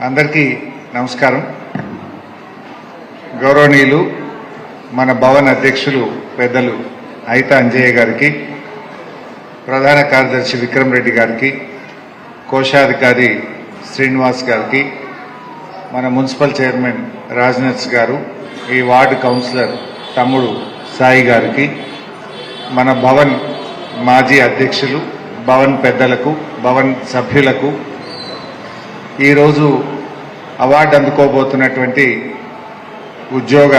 అందరికీ నమస్కారం. గౌరవనీయులు మన భవన్ అధ్యక్షులు పెద్దలు అయిత అంజయ్య గారికి ప్రధాన కార్యదర్శి విక్రమ్ రెడ్డి గారికి కోశాధికారి శ్రీనివాస్ గారికి మన మున్సిపల్ చైర్మన్ రాజ్నాథ్ గారు ఈ వార్డు కౌన్సిలర్ తమ్ముడు సాయి గారికి మన భవన్ మాజీ అధ్యక్షులు భవన్ పెద్దలకు భవన్ సభ్యులకు ఈరోజు అవార్డు అందుకోబోతున్నటువంటి ఉద్యోగ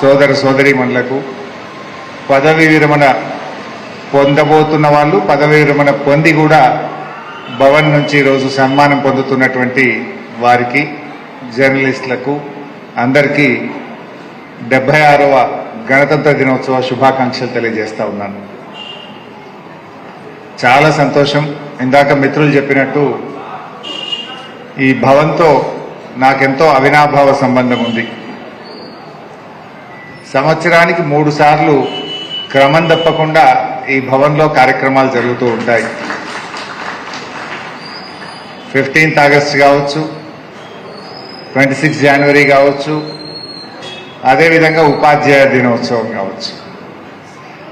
సోదర సోదరీమణులకు పదవి విరమణ పొందబోతున్న వాళ్ళు పదవి విరమణ పొంది కూడా భవన్ నుంచి ఈరోజు సన్మానం పొందుతున్నటువంటి వారికి జర్నలిస్టులకు అందరికీ డెబ్బై ఆరవ గణతంత్ర దినోత్సవ శుభాకాంక్షలు తెలియజేస్తా ఉన్నాను. చాలా సంతోషం. ఇందాక మిత్రులు చెప్పినట్టు ఈ భవంతో నాకెంతో అవినాభావ సంబంధం ఉంది. సంవత్సరానికి మూడు సార్లు క్రమం తప్పకుండా ఈ భవన్లో కార్యక్రమాలు జరుగుతూ ఉంటాయి. ఫిఫ్టీన్త్ ఆగస్ట్ కావచ్చు ట్వంటీ సిక్స్ జనవరి కావచ్చు అదేవిధంగా ఉపాధ్యాయ దినోత్సవం కావచ్చు.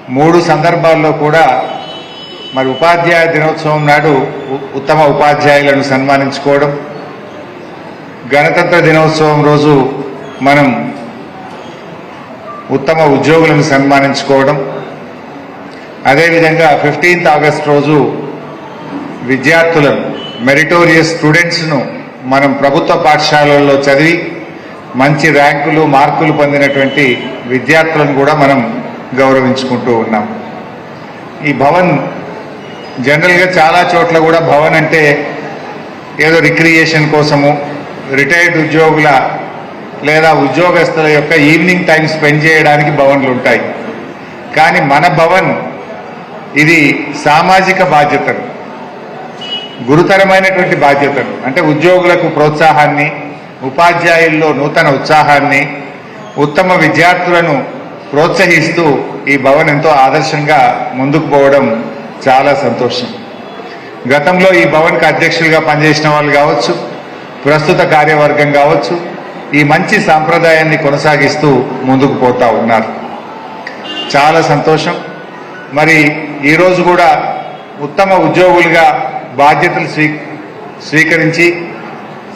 మూడు సందర్భాల్లో కూడా మరి ఉపాధ్యాయ దినోత్సవం నాడు ఉ- ఉత్తమ ఉపాధ్యాయులను సన్మానించుకోవడం గణతంత్ర దినోత్సవం రోజు మనం ఉత్తమ ఉద్యోగులను సన్మానించుకోవడం అదేవిధంగా ఫిఫ్టీన్త్ ఆగస్ట్ రోజు విద్యార్థులను మెరిటోరియస్ స్టూడెంట్స్ను మనం ప్రభుత్వ పాఠశాలల్లో చదివి మంచి ర్యాంకులు మార్కులు పొందినటువంటి విద్యార్థులను కూడా మనం గౌరవించుకుంటూ ఉన్నాం. ఈ భవన్ జనరల్గా చాలా చోట్ల కూడా భవన్ అంటే ఏదో రిక్రియేషన్ కోసము రిటైర్డ్ ఉద్యోగుల లేదా ఉద్యోగస్తుల యొక్క ఈవినింగ్ టైం స్పెండ్ చేయడానికి భవన్లు ఉంటాయి. కానీ మన భవన్ ఇది సామాజిక బాధ్యతలు గురుతరమైనటువంటి బాధ్యతలు. అంటే ఉద్యోగులకు ప్రోత్సాహాన్ని ఉపాధ్యాయుల్లో నూతన ఉత్సాహాన్ని ఉత్తమ విద్యార్థులను ప్రోత్సహిస్తూ ఈ భవన్ ఎంతో ఆదర్శంగా ముందుకు పోవడం చాలా సంతోషం. గతంలో ఈ భవన్కి అధ్యక్షులుగా పనిచేసిన వాళ్ళు కావచ్చు ప్రస్తుత కార్యవర్గం కావచ్చు ఈ మంచి సాంప్రదాయాన్ని కొనసాగిస్తూ ముందుకు పోతా ఉన్నారు. చాలా సంతోషం. మరి ఈరోజు కూడా ఉత్తమ ఉద్యోగులుగా బాధ్యతలు స్వీ స్వీకరించి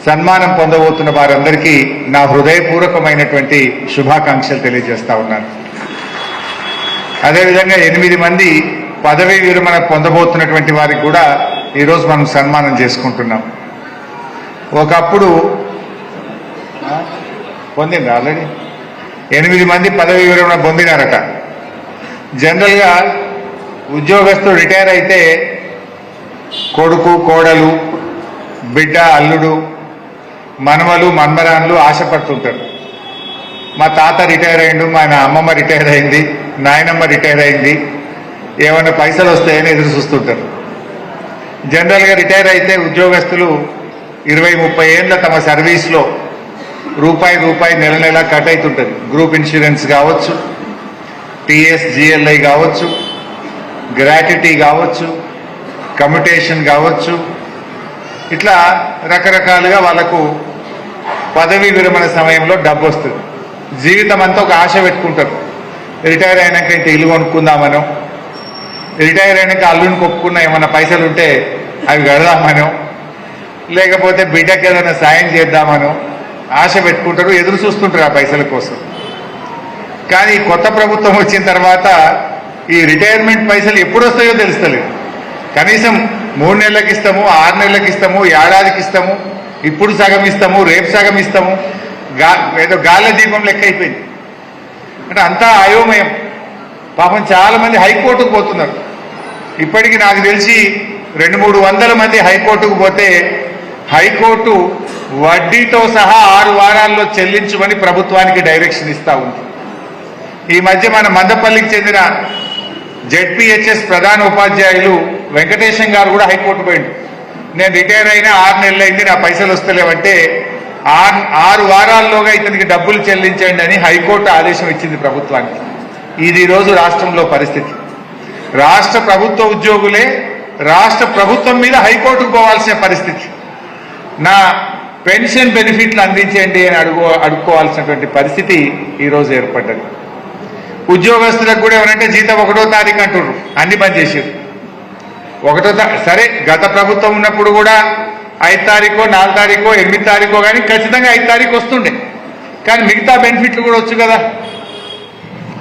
సన్మానం పొందబోతున్న వారందరికీ నా హృదయపూర్వకమైనటువంటి శుభాకాంక్షలు తెలియజేస్తా ఉన్నాను. అదేవిధంగా ఎనిమిది మంది పదవీ విరమణ పొందబోతున్నటువంటి వారికి కూడా ఈరోజు మనం సన్మానం చేసుకుంటున్నాం. ఒకప్పుడు పొందింది ఆల్రెడీ? ఎనిమిది మంది పదవీ విరమణ పొందినారట. జనరల్గా ఉద్యోగస్తులు రిటైర్ అయితే కొడుకు కోడలు బిడ్డ అల్లుడు మనమలు మన్మరాన్లు ఆశపడుతుంటారు. మా తాత రిటైర్ అయిండు మా అమ్మమ్మ రిటైర్ అయింది నాయనమ్మ రిటైర్ అయింది ఏమైనా పైసలు వస్తాయని ఎదురు చూస్తుంటారు. జనరల్గా రిటైర్ అయితే ఉద్యోగస్తులు ఇరవై ముప్పై ఏళ్ళ తమ సర్వీస్లో రూపాయి రూపాయి నెల నెల కట్ అవుతుంటుంది. గ్రూప్ ఇన్సూరెన్స్ కావచ్చు టీఎస్ జిఎల్ఐ కావచ్చు గ్రాట్యుటీ కావచ్చు కమ్యుటేషన్ కావచ్చు. ఇట్లా రకరకాలుగా వాళ్ళకు పదవీ విరమణ సమయంలో డబ్బు వస్తుంది. జీవితం అంతా ఒక ఆశ పెట్టుకుంటారు. రిటైర్ అయినాక ఇంత ఇల్లు కొనుక్కుందామనో రిటైర్ అయినాక అల్లుని కొప్పుకున్న ఏమైనా పైసలు ఉంటే అవి కడదామనో లేకపోతే బిడ్డకి ఏదైనా సాయం చేద్దామనో ఆశ పెట్టుకుంటారు ఎదురు చూస్తుంటారు ఆ పైసల కోసం. కానీ కొత్త ప్రభుత్వం వచ్చిన తర్వాత ఈ రిటైర్మెంట్ పైసలు ఎప్పుడు వస్తాయో తెలుస్తలేదు. కనీసం మూడు నెలలకు ఇస్తాము ఆరు నెలలకు ఇస్తాము ఏడాదికి ఇస్తాము ఇప్పుడు సగం ఇస్తాము రేపు సగం ఇస్తాము గా ఏదో గాలి దీపం లెక్క అయిపోయింది. అంటే అంతా అయోమయం. పాపం చాలా మంది హైకోర్టుకు పోతున్నారు. ఇప్పటికి నాకు తెలిసి రెండు మూడు వందల మంది హైకోర్టుకు పోతే హైకోర్టు వడ్డీతో సహా ఆరు వారాల్లో చెల్లించమని ప్రభుత్వానికి డైరెక్షన్ ఇస్తా ఉంది. ఈ మధ్య మన మందపల్లికి చెందిన జెడ్పీహెచ్ఎస్ ప్రధాన ఉపాధ్యాయులు వెంకటేశం గారు కూడా హైకోర్టు పోయిండు. నేను రిటైర్ అయినా ఆరు నెలలు అయింది నా పైసలు వస్తలేవంటే ఆరు ఆరు వారాల్లోగా ఇతనికి డబ్బులు చెల్లించండి అని హైకోర్టు ఆదేశం ఇచ్చింది ప్రభుత్వానికి. ఇది ఈరోజు రోజు రాష్ట్రంలో పరిస్థితి. రాష్ట్ర ప్రభుత్వ ఉద్యోగులే రాష్ట్ర ప్రభుత్వం మీద హైకోర్టుకు పోవాల్సిన పరిస్థితి. నా పెన్షన్ బెనిఫిట్లు అందించండి అని అడుగు అడుక్కోవాల్సినటువంటి పరిస్థితి ఈరోజు ఏర్పడ్డది. ఉద్యోగస్తులకు కూడా ఏమనంటే జీతం ఒకటో తారీఖు అంటున్నారు అన్ని బంద్ చేసారు ఒకటో తా- సరే గత ప్రభుత్వం ఉన్నప్పుడు కూడా ఐదు తారీఖో నాలుగు తారీఖో ఎనిమిది తారీఖో కానీ ఖచ్చితంగా ఐదు తారీఖు వస్తుండే. కానీ మిగతా బెనిఫిట్లు కూడా వచ్చు కదా.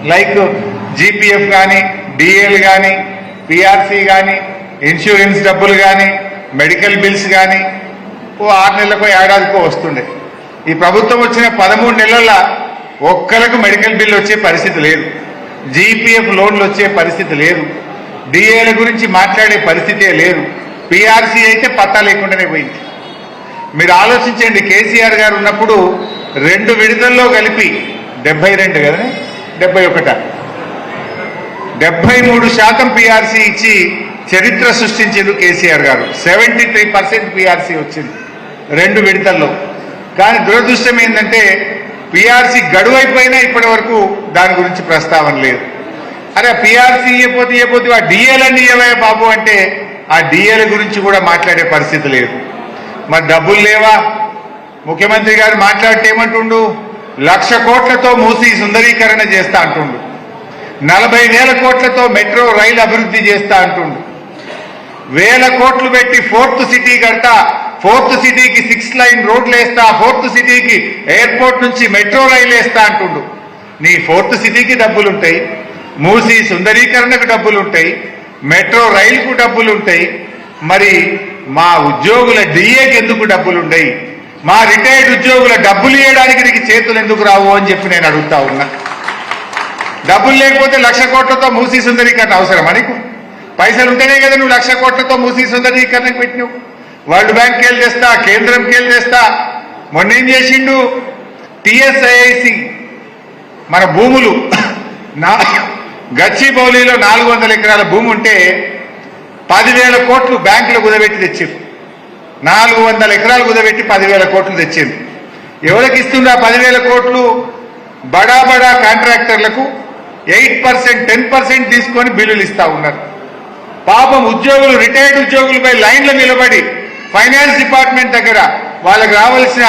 లైక్ జీపీఎఫ్ కానీ డిఏలు కానీ పిఆర్సీ కానీ ఇన్సూరెన్స్ డబ్బులు కానీ మెడికల్ బిల్స్ కానీ ఓ ఆరు నెలలకో ఏడాదికో వస్తుండే. ఈ ప్రభుత్వం వచ్చిన పదమూడు నెలల ఒక్కలకు మెడికల్ బిల్ వచ్చే పరిస్థితి లేదు. జీపీఎఫ్ లోన్లు వచ్చే పరిస్థితి లేదు. డిఏల గురించి మాట్లాడే పరిస్థితే లేదు. పిఆర్సీ అయితే పత్తా లేకుండానే పోయింది. మీరు ఆలోచించండి కేసీఆర్ గారు ఉన్నప్పుడు రెండు విడుదల్లో కలిపి డెబ్బై రెండు కదా డెబ్బై ఒకట. డెబ్బై మూడు శాతం పిఆర్సీ ఇచ్చి చరిత్ర సృష్టించింది కేసీఆర్ గారు. సెవెంటీ త్రీ పర్సెంట్ పిఆర్సీ వచ్చింది. రెండు విడతల్లో. కానీ దురదృష్టం ఏంటంటే పిఆర్సీ గడువైపోయినా ఇప్పటి వరకు దాని గురించి ప్రస్తావన లేదు. అరే పిఆర్సీ ఇవ్వపోతే ఇవ్వపోతే ఆ డిఏలన్నీ ఇవ్వే బాబు అంటే ఆ డిఏల గురించి కూడా మాట్లాడే పరిస్థితి లేదు. మరి డబ్బులు లేవా? ముఖ్యమంత్రి గారు మాట్లాడితే ఏమంటుండు? లక్ష కోట్లతో మూసి సుందరీకరణ చేస్తా అంటుండు. నలభై వేల కోట్లతో మెట్రో రైలు అభివృద్ధి చేస్తా అంటుండు. వేల కోట్లు పెట్టి ఫోర్త్ సిటీ కడతా ఫోర్త్ సిటీకి సిక్స్ లైన్ రోడ్లు వేస్తా ఫోర్త్ సిటీకి ఎయిర్పోర్ట్ నుంచి మెట్రో రైలు వేస్తా అంటుండు. నీ ఫోర్త్ సిటీకి డబ్బులుంటాయి మూసి సుందరీకరణకు డబ్బులుంటాయి మెట్రో రైలుకు డబ్బులుంటాయి మరి మా ఉద్యోగుల డిఏకి ఎందుకు డబ్బులుంటాయి మా రిటైర్డ్ ఉద్యోగుల డబ్బులు ఇవ్వడానికి నీకు చేతులు ఎందుకు రావు అని చెప్పి నేను అడుగుతా ఉన్నా. డబ్బులు లేకపోతే లక్ష కోట్లతో మూసీ సుందరీకరణ అవసరమా నీకు? పైసలు ఉంటేనే కదా నువ్వు లక్ష కోట్లతో మూసీ సుందరీకరణకు పెట్టినావు. వరల్డ్ బ్యాంక్ వెళ్ళి తెస్తా కేంద్రంకి వెళ్ళి తెస్తా మొన్న ఏం చేసిండు? టిఎస్ఐఐసి మన భూములు. నా గచ్చిబౌలిలో నాలుగు వందల ఎకరాల భూమి ఉంటే పదివేల కోట్లు బ్యాంకులో కుదబెట్టి తెచ్చారు నాలుగు వందల ఎకరాలు కుదబెట్టి పదివేల కోట్లు తెచ్చింది ఎవరికి ఇస్తుందా పదివేల కోట్లు? బడా బడా కాంట్రాక్టర్లకు ఎయిట్ పర్సెంట్ టెన్ పర్సెంట్ తీసుకొని బిల్లులు ఇస్తా ఉన్నారు. పాపం ఉద్యోగులు రిటైర్డ్ ఉద్యోగులపై లైన్లో నిలబడి ఫైనాన్స్ డిపార్ట్మెంట్ దగ్గర వాళ్ళకి రావాల్సిన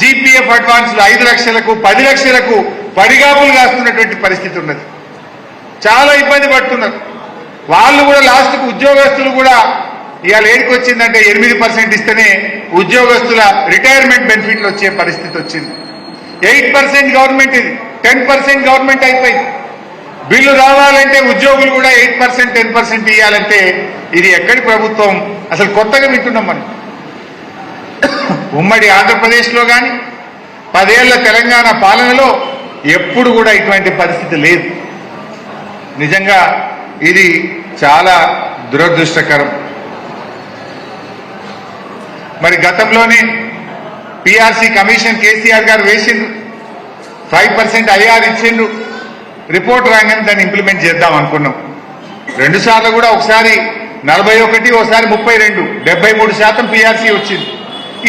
జీపీఎఫ్ అడ్వాన్స్లు ఐదు లక్షలకు పది లక్షలకు పడిగాపులు కాస్తున్నటువంటి పరిస్థితి ఉన్నది. చాలా ఇబ్బంది పడుతున్నారు. వాళ్ళు కూడా లాస్ట్కు ఉద్యోగస్తులు కూడా ఇవాళ ఏడికి వచ్చిందంటే ఎనిమిది పర్సెంట్ ఇస్తేనే ఉద్యోగస్తుల రిటైర్మెంట్ బెనిఫిట్లు వచ్చే పరిస్థితి వచ్చింది. ఎయిట్ పర్సెంట్ గవర్నమెంట్ ఇది టెన్ పర్సెంట్ గవర్నమెంట్ అయిపోయింది. బిల్లు రావాలంటే ఉద్యోగులు కూడా ఎయిట్ పర్సెంట్ టెన్ పర్సెంట్ ఇవ్వాలంటే ఇది ఎక్కడి ప్రభుత్వం? అసలు కొత్తగా వింటున్నాం మనం. ఉమ్మడి ఆంధ్రప్రదేశ్లో కానీ పదేళ్ళ తెలంగాణ పాలనలో ఎప్పుడు కూడా ఇటువంటి పరిస్థితి లేదు. నిజంగా ఇది చాలా దురదృష్టకరం. మరి గతంలోనే పిఆర్సీ కమిషన్ కేసీఆర్ గారు వేసిండ్రు. ఫైవ్ పర్సెంట్ ఐఆర్ ఇచ్చిండ్రు. రిపోర్ట్ రాగానే దాన్ని ఇంప్లిమెంట్ చేద్దాం అనుకున్నాం. రెండు సార్లు కూడా ఒకసారి నలభై ఒకటి ఒకసారి ముప్పై రెండు డెబ్బై మూడు శాతం పిఆర్సీ వచ్చింది.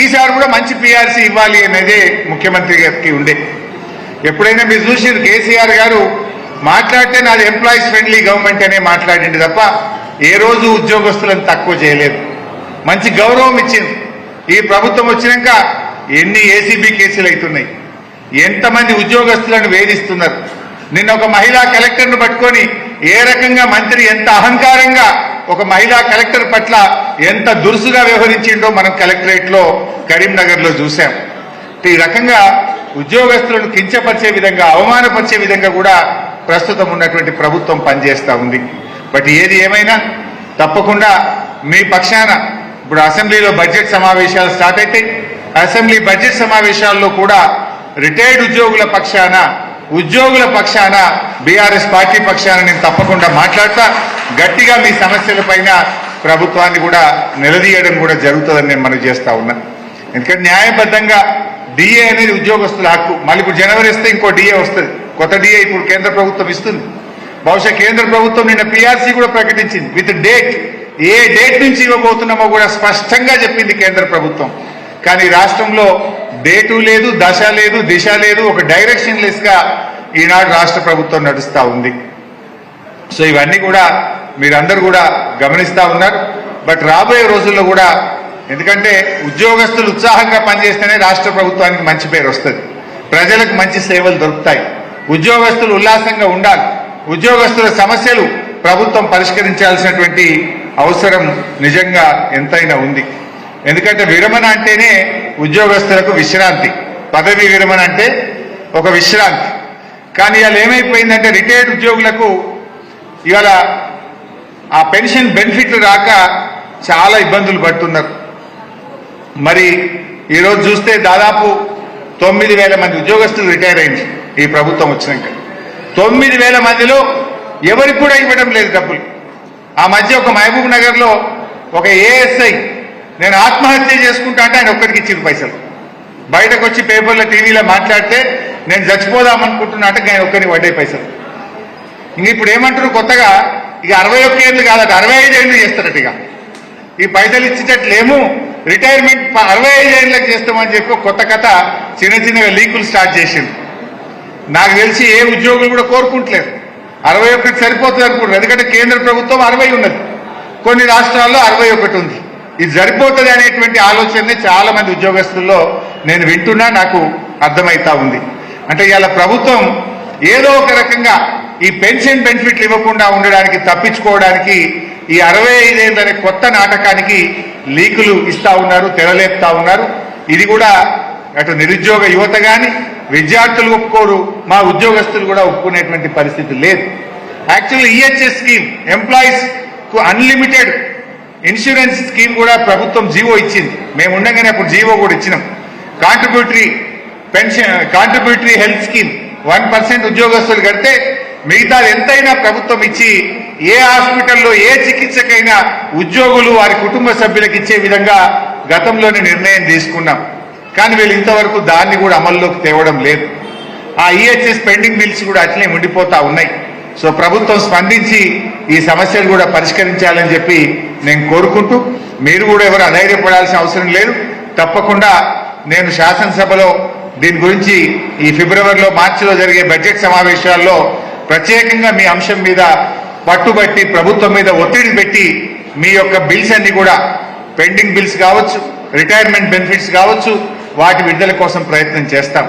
ఈసారి కూడా మంచి పిఆర్సీ ఇవ్వాలి అనేదే ముఖ్యమంత్రి గారికి ఉండే. ఎప్పుడైనా మీరు చూసారు కేసీఆర్ గారు మాట్లాడితే నాది ఎంప్లాయీస్ ఫ్రెండ్లీ గవర్నమెంట్ అనే మాట్లాడింది తప్ప ఏ రోజు ఉద్యోగస్తులను తక్కువ చేయలేదు. మంచి గౌరవం ఇచ్చింది. ఈ ప్రభుత్వం వచ్చినాక ఎన్ని ఏసీబీ కేసులు అవుతున్నాయి. ఎంతమంది ఉద్యోగస్తులను వేధిస్తున్నారు. నిన్న ఒక మహిళా కలెక్టర్ను పట్టుకొని ఏ రకంగా మంత్రి ఎంత అహంకారంగా ఒక మహిళా కలెక్టర్ పట్ల ఎంత దురుసుగా వ్యవహరించిండో మనం కలెక్టరేట్లో కరీంనగర్లో చూసాం ఈ రకంగా ఉద్యోగస్తులను కించపరిచే విధంగా అవమానపరిచే విధంగా కూడా ప్రస్తుతం ఉన్నటువంటి ప్రభుత్వం పనిచేస్తా ఉంది. బట్ ఏది ఏమైనా తప్పకుండా మీ పక్షాన ఇప్పుడు అసెంబ్లీలో బడ్జెట్ సమావేశాలు స్టార్ట్ అయితే అసెంబ్లీ బడ్జెట్ సమావేశాల్లో కూడా రిటైర్డ్ ఉద్యోగుల పక్షాన ఉద్యోగుల పక్షాన బీఆర్ఎస్ పార్టీ పక్షాన నేను తప్పకుండా మాట్లాడతా. గట్టిగా మీ సమస్యలపైన ప్రభుత్వాన్ని కూడా నిలదీయడం కూడా జరుగుతుందని నేను మనవి చేస్తా ఉన్నా. ఎందుకంటే న్యాయబద్ధంగా డిఏ అనేది ఉద్యోగస్తుల హక్కు. మళ్ళీ ఇప్పుడు జనవరి ఇస్తే ఇంకో డిఏ వస్తుంది. కొత్త డిఏ ఇప్పుడు కేంద్ర ప్రభుత్వం ఇస్తుంది. బహుశా కేంద్ర ప్రభుత్వం నిన్న పిఆర్సీ కూడా ప్రకటించింది. With date. ఏ డేట్ నుంచి ఇవ్వబోతున్నామో కూడా స్పష్టంగా చెప్పింది కేంద్ర ప్రభుత్వం. కానీ రాష్ట్రంలో డేటు లేదు దశ లేదు దిశ లేదు ఒక డైరెక్షన్ లెస్గా ఈనాడు రాష్ట్ర ప్రభుత్వం నడుస్తూ ఉంది. సో ఇవన్నీ కూడా మీరందరూ కూడా గమనిస్తూ ఉన్నారు. బట్ రాబోయే రోజుల్లో కూడా ఎందుకంటే ఉద్యోగస్తులు ఉత్సాహంగా పనిచేస్తేనే రాష్ట్ర ప్రభుత్వానికి మంచి పేరు వస్తుంది. ప్రజలకు మంచి సేవలు దొరుకుతాయి. ఉద్యోగస్తులు ఉల్లాసంగా ఉండాలి. ఉద్యోగస్తుల సమస్యలు ప్రభుత్వం పరిష్కరించాల్సినటువంటి అవసరం నిజంగా ఎంతైనా ఉంది. ఎందుకంటే విరమణ అంటేనే ఉద్యోగస్తులకు విశ్రాంతి. పదవి విరమణ అంటే ఒక విశ్రాంతి. కానీ ఇవాళ ఏమైపోయిందంటే రిటైర్డ్ ఉద్యోగులకు ఇవాళ ఆ పెన్షన్ బెనిఫిట్లు రాక చాలా ఇబ్బందులు పడుతున్నారు. మరి ఈరోజు చూస్తే దాదాపు తొమ్మిది వేల మంది ఉద్యోగస్తులు రిటైర్ అయింది ఈ ప్రభుత్వం వచ్చినాక. తొమ్మిది వేల మందిలో ఎవరికి కూడా ఇవ్వడం లేదు డబ్బులు. ఆ మధ్య ఒక మహబూబ్ నగర్లో ఒక ఏఎస్ఐ నేను ఆత్మహత్య చేసుకుంటా అంటే ఆయన ఒక్కరికి ఇచ్చిన పైసలు. బయటకు వచ్చి పేపర్లో టీవీలో మాట్లాడితే నేను చచ్చిపోదాం అనుకుంటున్నా అంటే ఆయన ఒక్కరికి పడ్డాయి పైసలు. ఇంక ఇప్పుడు ఏమంటారు కొత్తగా ఇక అరవై ఒక్క ఏళ్ళు కాదట అరవై ఐదు ఏళ్ళు చేస్తారట ఇక. ఈ పైసలు ఇచ్చేటట్లేము రిటైర్మెంట్ అరవై ఐదు ఏళ్ళకి చేస్తామని చెప్పి కొత్త కథ చిన్న చిన్నగా లీకులు స్టార్ట్ చేసింది నాకు తెలిసి ఏ ఉద్యోగులు కూడా కోరుకుంటలేరు. అరవై ఒకటి సరిపోతుంది అనుకుంటారు ఎందుకంటే కేంద్ర ప్రభుత్వం అరవై ఉన్నది. కొన్ని రాష్ట్రాల్లో అరవై ఒకటి ఉంది. ఇది సరిపోతుంది అనేటువంటి ఆలోచనని చాలా మంది ఉద్యోగస్తుల్లో నేను వింటున్నా నాకు అర్థమైతా ఉంది. అంటే ఇలా ప్రభుత్వం ఏదో ఒక రకంగా ఈ పెన్షన్ బెనిఫిట్లు ఇవ్వకుండా ఉండడానికి తప్పించుకోవడానికి ఈ అరవై ఐదేళ్ళనే కొత్త నాటకానికి లీకులు ఇస్తా ఉన్నారు తెరలేపుతా ఉన్నారు. ఇది కూడా అటు నిరుద్యోగ యువత కానీ విద్యార్థులు ఒప్పుకోరు మా ఉద్యోగస్తులు కూడా ఒప్పుకునేటువంటి పరిస్థితి లేదు. యాక్చువల్లీ ఈహెచ్ఎస్ స్కీమ్ ఎంప్లాయీస్కు అన్లిమిటెడ్ ఇన్సూరెన్స్ స్కీమ్ కూడా ప్రభుత్వం జీవో ఇచ్చింది. మేము ఉండగానే అప్పుడు జీవో కూడా ఇచ్చినాం. Contributory pension contributory health scheme. One percent ఉద్యోగస్తులు కడితే మిగతాది ఎంతైనా ప్రభుత్వం ఇచ్చి ఏ హాస్పిటల్లో ఏ చికిత్సకైనా ఉద్యోగులు వారి కుటుంబ సభ్యులకు ఇచ్చే విధంగా గతంలోనే నిర్ణయం తీసుకున్నాం. కానీ వీళ్ళు ఇంతవరకు దాన్ని కూడా అమల్లోకి తేవడం లేదు. ఆ ఈహెచ్ఎస్ పెండింగ్ బిల్స్ కూడా అట్లే ఉండిపోతా ఉన్నాయి. సో ప్రభుత్వం స్పందించి ఈ సమస్యలు కూడా పరిష్కరించాలని చెప్పి నేను కోరుకుంటూ మీరు కూడా ఎవరు అధైర్యపడాల్సిన అవసరం లేదు. తప్పకుండా నేను శాసనసభలో దీని గురించి ఈ ఫిబ్రవరిలో మార్చిలో జరిగే బడ్జెట్ సమావేశాల్లో ప్రత్యేకంగా మీ అంశం మీద పట్టుబట్టి ప్రభుత్వం మీద ఒత్తిడి పెట్టి మీ యొక్క బిల్స్ అన్ని కూడా పెండింగ్ బిల్స్ కావచ్చు రిటైర్మెంట్ బెనిఫిట్స్ కావచ్చు వాటి విడుదల కోసం ప్రయత్నం చేస్తాం.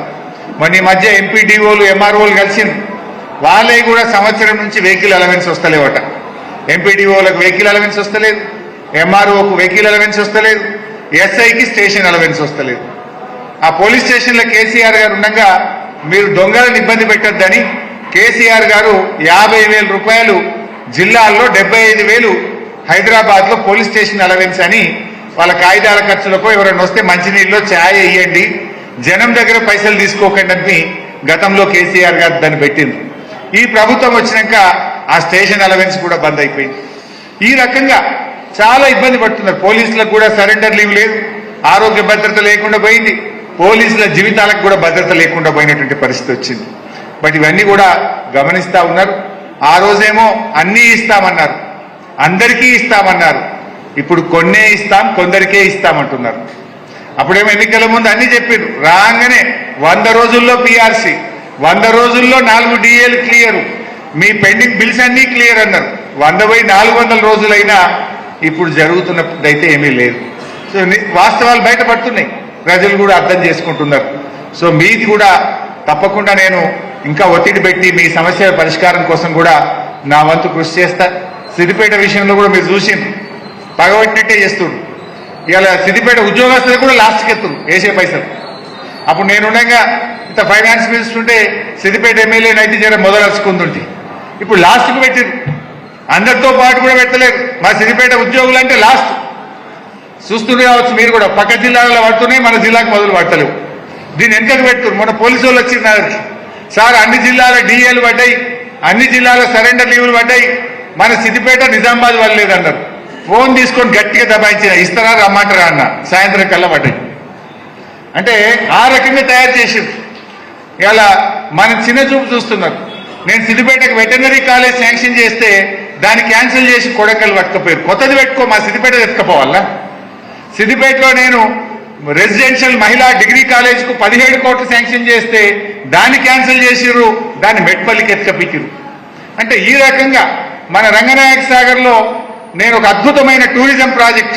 మరి ఈ మధ్య ఎంపీడీఓలు ఎంఆర్ఓలు కలిసి వాళ్ళే కూడా సంవత్సరం నుంచి వెహికల్ అలవెన్స్ వస్తలేవట. ఎంపీడీఓలకు వెహికల్ అలవెన్స్ వస్తలేదు. ఎంఆర్ఓకు వెహికల్ అలవెన్స్ వస్తలేదు. ఎస్ఐకి స్టేషన్ అలవెన్స్ వస్తలేదు. ఆ పోలీస్ స్టేషన్లో కేసీఆర్ గారు ఉండగా మీరు దొంగలను ఇబ్బంది పెట్టద్దని కేసీఆర్ గారు యాభై వేల రూపాయలు జిల్లాల్లో డెబ్బై ఐదు వేలు హైదరాబాద్లో పోలీస్ స్టేషన్ అలవెన్స్ అని వాళ్ళ కాగితాల ఖర్చులకు ఎవరైనా వస్తే మంచినీళ్ళలో ఛాయ్ వేయండి జనం దగ్గర పైసలు తీసుకోకండి అని గతంలో కేసీఆర్ గారు దాన్ని పెట్టింది ఈ ప్రభుత్వం వచ్చినాక ఆ స్టేషన్ అలవెన్స్ కూడా బంద్ అయిపోయింది. ఈ రకంగా చాలా ఇబ్బంది పడుతున్నారు. పోలీసులకు కూడా సరెండర్ లీవ్ లేదు. ఆరోగ్య భద్రత లేకుండా పోయింది. పోలీసుల జీవితాలకు కూడా భద్రత లేకుండా పోయినటువంటి పరిస్థితి వచ్చింది. బట్ ఇవన్నీ కూడా గమనిస్తా ఉన్నారు. ఆ రోజేమో అన్నీ ఇస్తామన్నారు. అందరికీ ఇస్తామన్నారు. ఇప్పుడు కొన్నే ఇస్తాం కొందరికే ఇస్తామంటున్నారు. అప్పుడేమో ఎన్నికల ముందు అన్ని చెప్పారు రాగానే వంద రోజుల్లో పిఆర్సీ వంద రోజుల్లో నాలుగు డిఏలు క్లియర్ మీ పెండింగ్ బిల్స్ అన్నీ క్లియర్ అన్నారు. వంద పోయి నాలుగు వందల రోజులైనా ఇప్పుడు జరుగుతున్నదైతే ఏమీ లేదు. సో వాస్తవాలు బయటపడుతున్నాయి. ప్రజలు కూడా అర్థం చేసుకుంటున్నారు. సో మీది కూడా తప్పకుండా నేను ఇంకా ఒత్తిడి పెట్టి మీ సమస్యల పరిష్కారం కోసం కూడా నా వంతు కృషి చేస్తా. సిద్దిపేట విషయంలో కూడా మీరు చూసింది పగబట్టినట్టే చేస్తుండ్రు ఇవాళ సిద్దిపేట ఉద్యోగస్తులు కూడా లాస్ట్కి ఎత్తురు వేసే పైసలు. అప్పుడు నేనుండగా ఇంత ఫైనాన్స్ మినిస్టర్ ఉంటే సిద్దిపేట ఎమ్మెల్యే నైతి జర మొదలరుచుకుంటుంటే ఇప్పుడు లాస్ట్కు పెట్టింది. అందరితో పాటు కూడా పెట్టలేదు. మా సిద్దిపేట ఉద్యోగులు అంటే లాస్ట్ చూస్తుండే కావచ్చు మీరు కూడా. పక్క జిల్లాలో పడుతున్నాయి మన జిల్లాకు మొదలు పడతలేవు. దీన్ని వెనకకు పెడుతున్నారు మన పోలీసు వాళ్ళు వచ్చింది సార్ అన్ని జిల్లాల డిఏలు పడ్డాయి. అన్ని జిల్లాల సరెండర్ లీవులు పడ్డాయి. మన సిద్దిపేట నిజామాబాద్ వాళ్ళు లేదన్నారు. ఫోన్ తీసుకొని గట్టిగా దబాయించిన. ఇస్తారా రమ్మంటారా అన్న. సాయంత్రం కల్లా పడ్డాయి. అంటే ఆ రకంగా తయారు చేసిండ్రు. ఇలా మన చిన్న చూపు చూస్తున్నారు. నేను సిద్దిపేటకు వెటర్నరీ కాలేజ్ శాంక్షన్ చేస్తే దాన్ని క్యాన్సిల్ చేసి కొడకలు పట్టుకపోయారు. కొత్తది పెట్టుకో మా సిద్దిపేట ఎత్తుకపోవాలా? సిద్దిపేటలో నేను రెసిడెన్షియల్ మహిళా డిగ్రీ కాలేజ్కు పదిహేడు కోట్లు శాంక్షన్ చేస్తే దాన్ని క్యాన్సిల్ చేసిర్రు దాన్ని మెట్పల్లికి ఎత్తుకపిక్కిరు అంటే ఈ రకంగా మన రంగనాయక సాగర్లో నేను ఒక అద్భుతమైన టూరిజం ప్రాజెక్ట్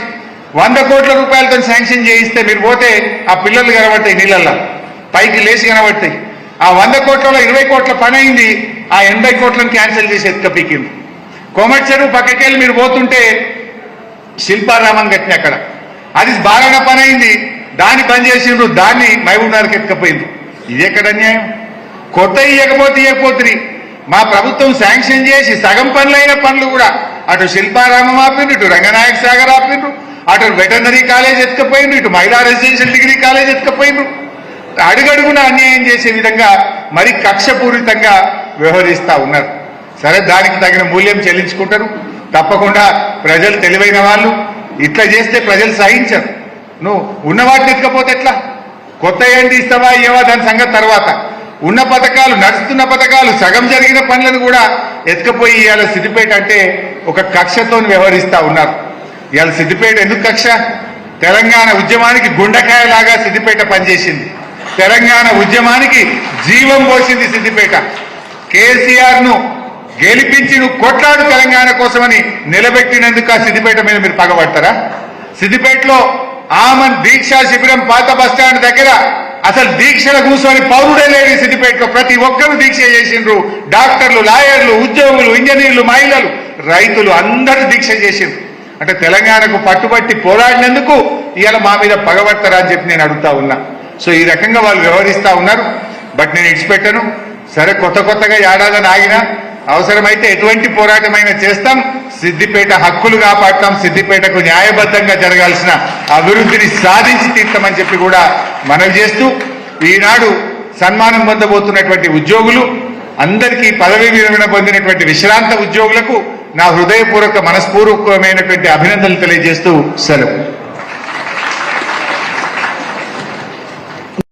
వంద కోట్ల రూపాయలతో శాంక్షన్ చేయిస్తే మీరు పోతే ఆ పిల్లలు కనబడతాయి నీళ్ళల్లో. పైకి లేచి కనబడతాయి. ఆ వంద కోట్లలో ఇరవై కోట్ల పని అయింది ఆ ఎనభై కోట్లను క్యాన్సిల్ చేసి ఎత్తుకపీకింది కోమటి చెరువు పక్కకెళ్ళి మీరు పోతుంటే శిల్పారామం కట్టిన అక్కడ. అది బాగా పని అయింది దాన్ని పని చేసిండ్రు దాన్ని మహబూబ్నగర్కి ఎత్తుకపోయింది ఇది ఎక్కడ అన్యాయం? కొత్త ఇవ్వకపోతే ఇయ్యకపోతుంది మా ప్రభుత్వం శాంక్షన్ చేసి సగం పనులైన పనులు కూడా అటు శిల్పారామం ఆపిండు ఇటు రంగనాయక సాగర్ ఆపిండ్రు అటు వెటర్నరీ కాలేజ్ ఎత్తుకపోయిండ్రు ఇటు మహిళా రెసిడెన్షియల్ డిగ్రీ కాలేజ్ ఎత్తుకపోయిండ్రు. అడుగడుగున అన్యాయం చేసే విధంగా మరి కక్షపూరితంగా వ్యవహరిస్తా ఉన్నారు. సరే దానికి తగిన మూల్యం చెల్లించుకుంటారు. తప్పకుండా ప్రజలు తెలివైన వాళ్ళు. ఇట్లా చేస్తే ప్రజలు సహించరు. నువ్వు ఉన్న వాటిని ఎత్తుకపోతే ఎట్లా? కొత్త ఏంటి ఇస్తావా ఏవా దాని సంగతి తర్వాత. ఉన్న పథకాలు నడుస్తున్న పథకాలు సగం జరిగిన పనులను కూడా ఎత్తుకపోయి ఇవాళ సిద్దిపేట అంటే ఒక కక్షతో వ్యవహరిస్తా ఉన్నారు. ఇవాళ సిద్దిపేట ఎందుకు కక్ష? తెలంగాణ ఉద్యమానికి గుండెకాయలాగా సిద్దిపేట పనిచేసింది. తెలంగాణ ఉద్యమానికి జీవం పోసింది సిద్దిపేట. కేసీఆర్ను గెలిపించి నువ్వు కొట్లాడు తెలంగాణ కోసమని నిలబెట్టినందుకు ఆ సిద్దిపేట మీద మీరు పగబడతారా? సిద్దిపేటలో ఆమన్ దీక్షా శిబిరం పాత బస్టాండ్ దగ్గర అసలు దీక్షల కూర్చొని పౌరుడే లేని సిద్దిపేటలో. ప్రతి ఒక్కరు దీక్ష చేసిండ్రు. డాక్టర్లు లాయర్లు ఉద్యోగులు ఇంజనీర్లు మహిళలు రైతులు అందరూ దీక్ష చేసిండ్రు. అంటే తెలంగాణకు పట్టుబట్టి పోరాడినందుకు ఇవాళ మా మీద పగబడతారా అని చెప్పి నేను అడుగుతా ఉన్నా. సో ఈ రకంగా వాళ్ళు వ్యవహరిస్తా ఉన్నారు. బట్ నేను ఇడిచిపెట్టను. సరే కొత్త కొత్తగా ఏడాదని ఆగినా అవసరమైతే ఎటువంటి పోరాటమైనా చేస్తాం. సిద్దిపేట హక్కులు కాపాడతాం. సిద్దిపేటకు న్యాయబద్ధంగా జరగాల్సిన అభివృద్ధిని సాధించి తీర్థమని చెప్పి కూడా మనవి చేస్తూ ఈనాడు సన్మానం పొందబోతున్నటువంటి ఉద్యోగులు అందరికీ పదవీ విరమణ పొందినటువంటి విశ్రాంత ఉద్యోగులకు నా హృదయపూర్వక మనస్పూర్వకమైనటువంటి అభినందనలు తెలియజేస్తూ సెలవు.